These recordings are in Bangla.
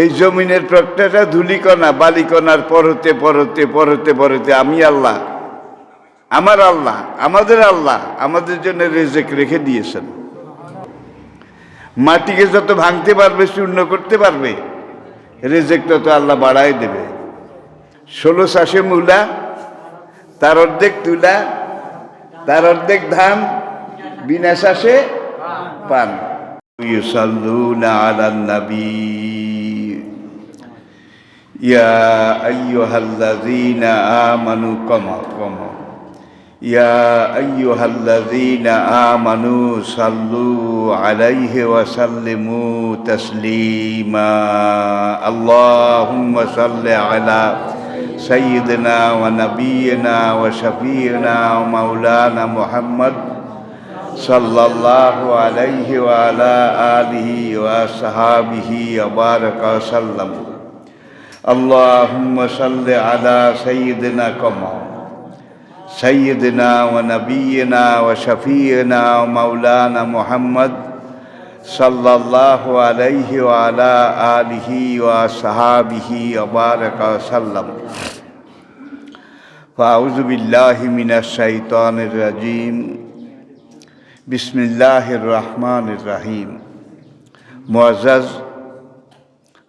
এই জমিনের প্রত্যেকটা ধুলিকণা, বালিকণার পরতে পরতে পরতে পরতে। আমি আল্লাহ, আমার আল্লাহ, আমাদের আল্লাহ, আমাদের জন্য রেজেক রেখে দিয়েছেন। মাটিকে যত ভাঙতে পারবে চূর্ণ করতে পারবে, রেজেক তত আল্লাহ বাড়াই দেবে। ষোলো চাষে মূলা, তার অর্ধেক তুলা, তার অর্ধেক ধান, বিনা শ্বাসে পান। ইউসাল্লুনা নবী يا أيها الذين آمنوا كما كما. يا أيها الذين آمنوا صلوا عليه وسلموا تسليما. اللهم صل على سيدنا ونبينا وشفينا ومولانا محمد صلى الله عليه وعلى آله وصحابه وبارك وسلم. اللهم صل على سيدنا كما. سيدنا ونبينا وشفينا ومولانا محمد صلى الله عليه وعلى آله وصحابه وبارك وسلم. فأعوذ بالله من الشيطان الرجيم. بسم الله الرحمن الرحيم. معزز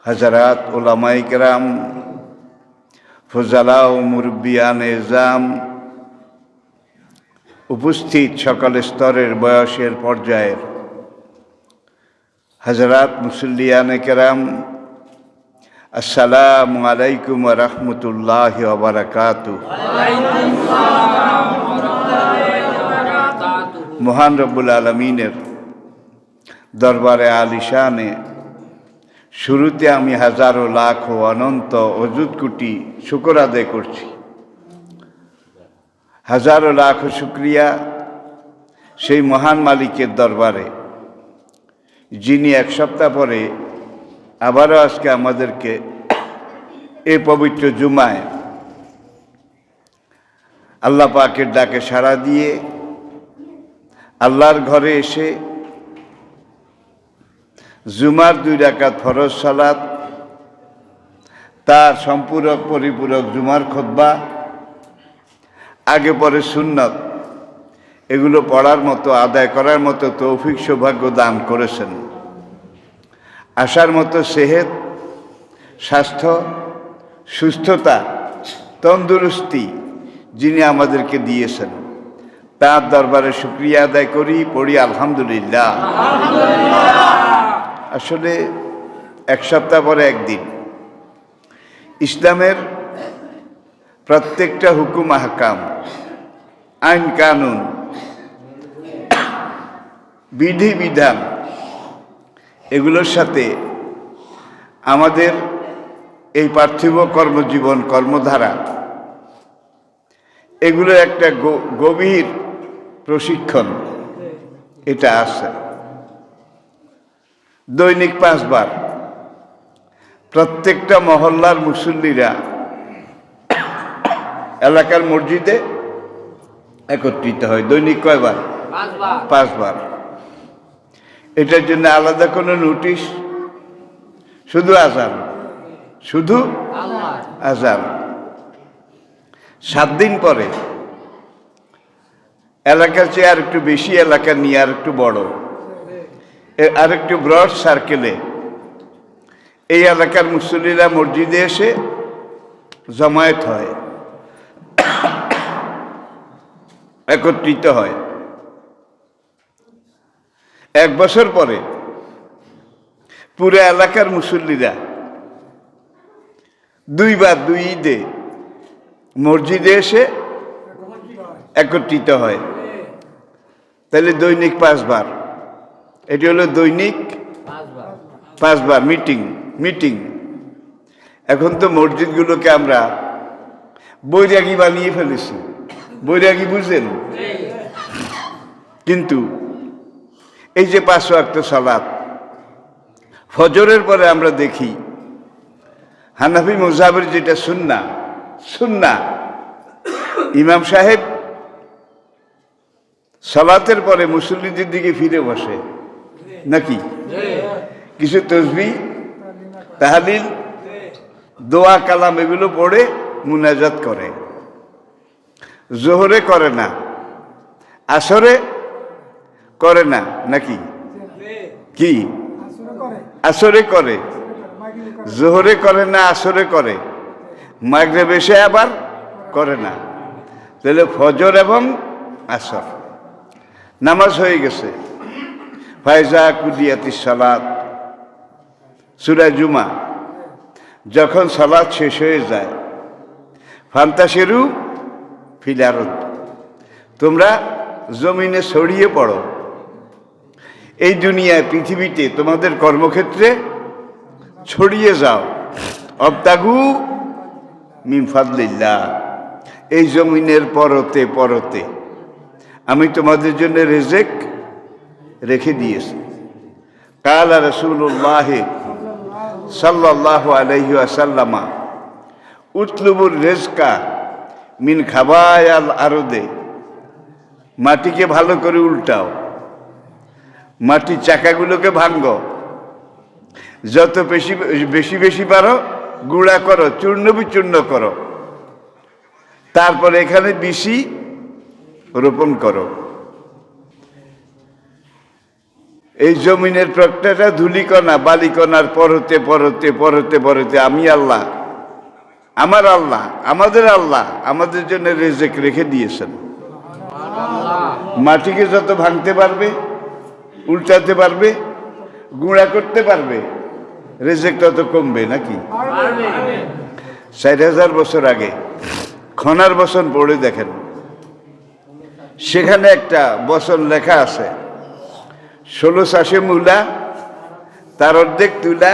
হজরত ওলামাই কেরাম, ফজালা ও মুরব্বিয়ান এজাম উপস্থিত সকল স্তরের বয়সের পর্যায়ের। হজরত মুসল্লিয়ান কেরাম, আসসালামু আলাইকুম রহমতুল্লাহ বারাকাতু মহান রব্বুল আলমিনের দরবারে আলিশানে শুরুতে আমি হাজারো লাখ ও অনন্ত অজুদ কোটি শুকর আদায় করছি। হাজারো লাখ শুক্রিয়া সেই মহান মালিকের দরবারে, যিনি এক সপ্তাহ পরে আবারও আজকে আমাদেরকে এ পবিত্র জুমায় আল্লাহ পাকের ডাকে সাড়া দিয়ে আল্লাহর ঘরে এসে জুমার দুই রাকাত ফরজ সালাত, তার সম্পূরক পরিপূরক জুমার খোদ্া আগে পরে সুন্নত। এগুলো পড়ার মতো, আদায় করার মতো তৌফিক সৌভাগ্য দান করেছেন। আসার মতো সেহেত, স্বাস্থ্য, সুস্থতা, তন্দুরস্তি যিনি আমাদেরকে দিয়েছেন। তার দরবারে শুক্রিয়া আদায় করি, পড়ি আলহামদুলিল্লাহ। আসলে এক সপ্তাহ পরে একদিন। ইসলামের প্রত্যেকটা হুকুম আহকাম, আইন কানুন, বিধি বিধান, এগুলোর সাথে আমাদের এই পার্থিব কর্মজীবন, কর্মধারা এগুলো একটা গভীর প্রশিক্ষণ, এটা আছে। দৈনিক পাঁচবার। প্রত্যেকটা মহল্লার মুসল্লিরা এলাকার মসজিদে একত্রিত হয় দৈনিক কয়বার? পাঁচবার। এটার জন্য আলাদা কোনো নোটিশ? শুধু আজান? শুধু আজান। সাত দিন পরে এলাকার চেয়ে আর একটু বেশি এলাকা নিয়ে আর একটু বড়। আর একটু ব্রড সার্কেলে। এই এলাকার মুসল্লিরা মসজিদে এসে জমায়েত হয়। একত্রিত হয়। এক বছর পরে পুরো এলাকার মুসল্লিরা দুইবার দুই ঈদে মসজিদে এসে একত্রিত হয়। তাহলে দৈনিক পাঁচবার। এটি হলো দৈনিক পাঁচবার মিটিং মিটিং। এখন তো মসজিদগুলোকে আমরা বৈরাগী বানিয়ে ফেলেছি। বৈরাগী বুঝলেন? কিন্তু এই যে পাঁচশো একটা সালাত, ফজরের পরে আমরা দেখি হানাফি মুজাবের যেটা সুন্না সুন্না ইমাম সাহেব সালাতের পরে মুসল্লিদের দিকে ফিরে বসে। নাকি? কিছু তসবি তাহালিল? দোয়া কালাম এগুলো পড়ে মুনাজাত করে। জোহরে করে না। আসরে করে না নাকি? কি? আসরে করে। জোহরে করে না আসরে করে। মাগরে বেশে আবার করে না। তাহলে ফজর এবং আসর। নামাজ হয়ে গেছে। ফায়জা কুদিয়াতি সালাত। সুরা জুমা। যখন সালাদ শেষ হয়ে যায়, ফান্তাসেরু ফিলারত তোমরা জমিনে ছড়িয়ে পড়ো। এই দুনিয়ায়, পৃথিবীতে তোমাদের কর্মক্ষেত্রে ছড়িয়ে যাও। অবতাগু মিমফাদলিল্লাহ এই জমিনের পরতে পরতে আমি তোমাদের জন্য রেজেক রেখে দিয়েছি। কালা রসুল্লাহ সাল্লাহ আলহি আসাল্লামা উতলুবুর রেজকা মিন খাবায় খাবায়াল আরদে, মাটিকে ভালো করে উল্টাও মাটির চাকাগুলোকে ভাঙ্গ, যত বেশি বেশি বেশি পারো, গুঁড়া করো চূর্ণ বিচূর্ণ করো, তারপরে এখানে বিশি রোপণ করো। এই জমিনের প্রত্যেকটা ধুলিকণা বালিকণার পরতে পরতে পরতে পরতে। আমি আল্লাহ আমার আল্লাহ আমাদের আল্লাহ আমাদের জন্য রেজেক রেখে দিয়েছেন। মাটিকে যত ভাঙতে পারবে উল্টাতে পারবে গুঁড়া করতে পারবে রেজেক তত কমবে নাকি? ষাট হাজার বছর আগে খনার বসন পড়ে দেখেন। সেখানে একটা বসন লেখা আছে ষোলো চাষে মূলা, তার অর্ধেক তুলা,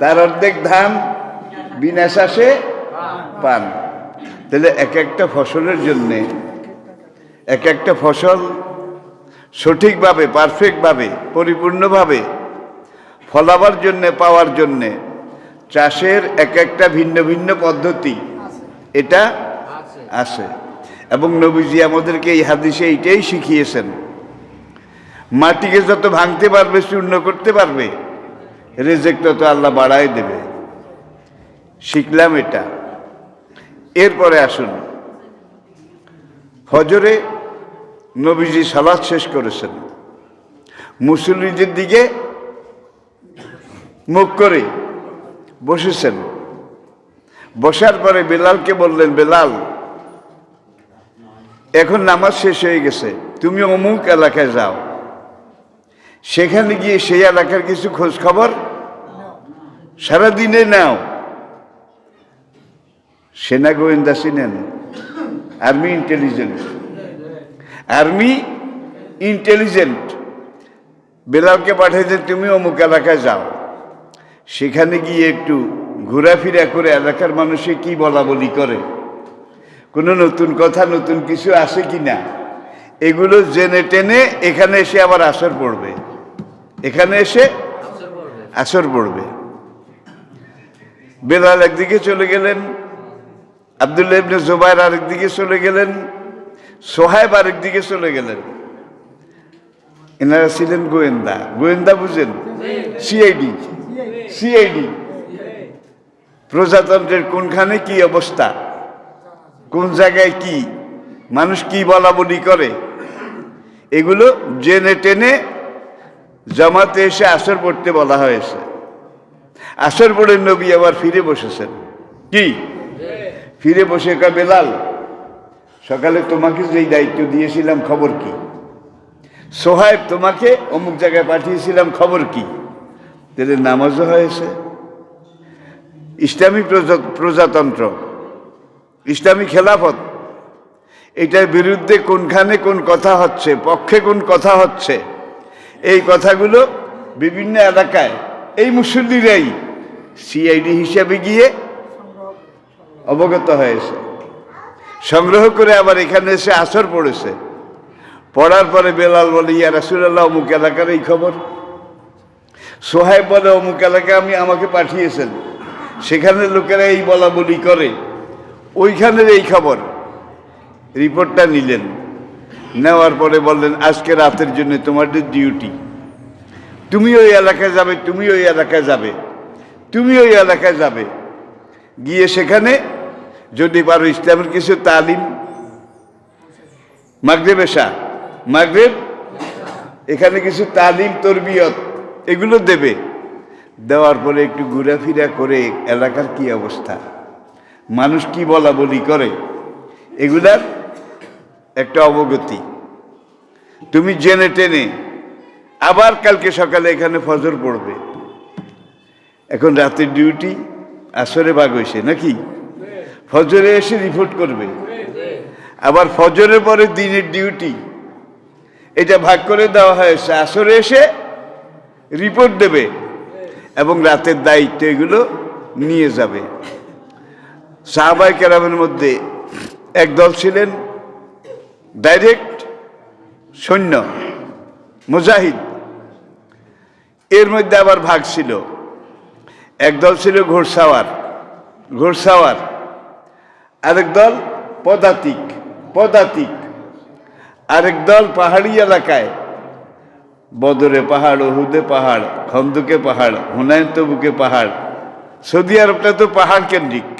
তার অর্ধেক ধান, বিনা চাষে পান। তাহলে এক একটা ফসলের জন্যে, এক একটা ফসল সঠিকভাবে, পারফেক্টভাবে, পরিপূর্ণভাবে ফলাবার জন্যে, পাওয়ার জন্যে চাষের এক একটা ভিন্ন ভিন্ন পদ্ধতি এটা আছে। এবং নবীজি আমাদেরকে এই হাদিসে এইটাই শিখিয়েছেন। মাটিকে যত ভাঙতে পারবে চূর্ণ করতে পারবে রেজেক তত আল্লাহ বাড়ায় দেবে। শিখলাম এটা। এরপরে আসুন। ফজরে নবীজি সালাদ শেষ করেছেন। মুসল্লিদের দিকে মুখ করে বসেছেন। বসার পরে বেলালকে বললেন, বেলাল, এখন নামাজ শেষ হয়ে গেছে। তুমি অমুক এলাকায় যাও। সেখানে গিয়ে সেই এলাকার কিছু খোঁজ খবর সারাদিনে নাও। সেনা গোয়েন্দা ছিলেন। আর্মি ইন্টেলিজেন্ট আর্মি ইন্টেলিজেন্ট বেলালকে পাঠাইতে তুমি অমুক এলাকায় যাও। সেখানে গিয়ে একটু ঘোরাফেরা করে এলাকার মানুষে কি বলা বলি করে? কোনো নতুন কথা নতুন কিছু আছে কি না এগুলো জেনে টেনে এখানে এসে আবার আসর পড়বে। এখানে এসে আসর পড়বে। বেলাল একদিকে চলে গেলেন, আবদুল্লাহ ইবনে জোবাইর আরেকদিকে চলে গেলেন, সোহাইব আরেকদিকে চলে গেলেন। এনারা ছিলেন গোয়েন্দা। গোয়েন্দা বুঝেন? সিআইডি। সিআইডি। প্রজাতন্ত্রের কোনখানে কি অবস্থা? কোন জায়গায় কি? মানুষ কি বলা বলি করে? এগুলো জেনে টেনে জামাতে এসে আসর পড়তে বলা হয়েছে। আসর পড়ে নবী আবার ফিরে বসেছেন। কি? ফিরে বসে কা বেলাল, সকালে তোমাকে যেই দায়িত্ব দিয়েছিলাম খবর কি? সোহাইব তোমাকে অমুক জায়গায় পাঠিয়েছিলাম খবর কি? তাহলে নামাজও হয়েছে। ইসলামী প্রজা- প্রজাতন্ত্র, ইসলামী খেলাফত, এটার বিরুদ্ধে কোনখানে কোন কথা হচ্ছে, পক্ষে কোন কথা হচ্ছে এই কথাগুলো বিভিন্ন এলাকায়, এই মুসল্লিরাই সিআইডি হিসাবে গিয়ে অবগত হয়েছে। সংগ্রহ করে আবার এখানে এসে আসর পড়েছে। পড়ার পরে বেলাল বলে, ইয়া রাসুল্লাহ অমুক এলাকার এই খবর। সোহাইব বলে, অমুক এলাকায় আমি, আমাকে পাঠিয়েছেন। সেখানে লোকেরা এই বলা বলি করে। ওইখানের এই খবর। রিপোর্টটা নিলেন। নেওয়ার পরে বললেন, আজকে রাতের জন্য তোমাদের ডিউটি তুমি ওই এলাকায় যাবে, তুমি ওই এলাকায় যাবে, তুমি ওই এলাকায় যাবে। গিয়ে সেখানে যদি পারো ইসলামের কিছু তালিম, মাগরেব এসা মাগরেব, এখানে কিছু তালিম, তরবিয়ত, এগুলো দেবে। দেওয়ার পরে একটু ঘোরাফেরা করে এলাকার কি অবস্থা, মানুষ কি বলা বলি করে, এগুলার একটা অবগতি। তুমি জেনে টেনে আবার কালকে সকালে এখানে ফজর পড়বে। এখন রাতের ডিউটি, আসরে ভাগ হয়েছে নাকি? ফজরে এসে রিপোর্ট করবে। আবার ফজরের পরে দিনের ডিউটি, এটা ভাগ করে দেওয়া হয়েছে। আসরে এসে রিপোর্ট দেবে এবং রাতের দায়িত্ব এগুলো নিয়ে যাবে। সাহাবাই কেরামের মধ্যে একদল ছিলেন ডাইরেক্ট সৈন্য, মুজাহিদ। এর মধ্যে আবার ভাগ ছিল। একদল ছিল ঘোড়সাওয়ার ঘোড়সাওয়ার। আরেক দল পদাতিক পদাতিক। আরেক দল পাহাড়ি এলাকায়। বদরে পাহাড় ওহুদে পাহাড়, খন্দুকে পাহাড় হুনায়ন তবুকে পাহাড়। সৌদি আরবটা তো পাহাড় কেন্দ্রিক।